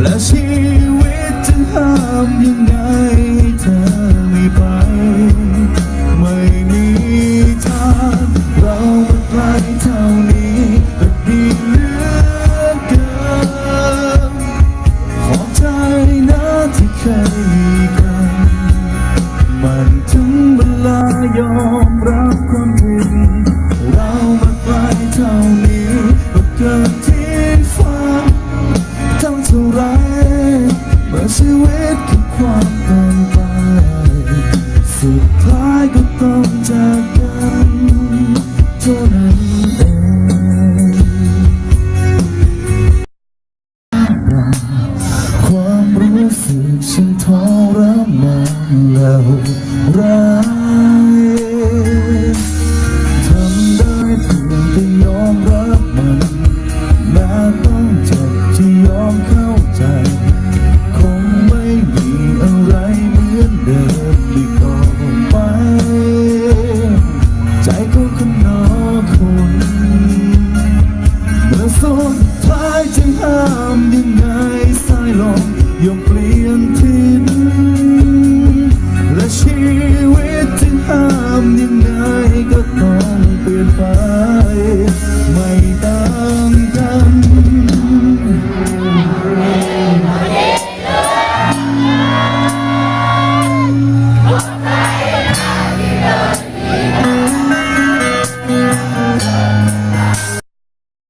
และชีวิตจะห้ามยังไงให้เธอไม่ไป ไม่มีทางเรามาไกลเท่านี้ก็ดีเหลือเกินขอบใจนะที่เคยกัน มันถึงเวลายอมรับความ ท่าไรเมื่อชีวิตคือความเป็นไปสุดท้ายก็ต้องจากกันเท่านั้นเองความรู้สึกฉันทรมานแล้วร้า สุดท้ายจะห้ามยังไงสายลมยอมเปลี่ยนทิศและชีวิตจะห้ามยังไงก็ต้อง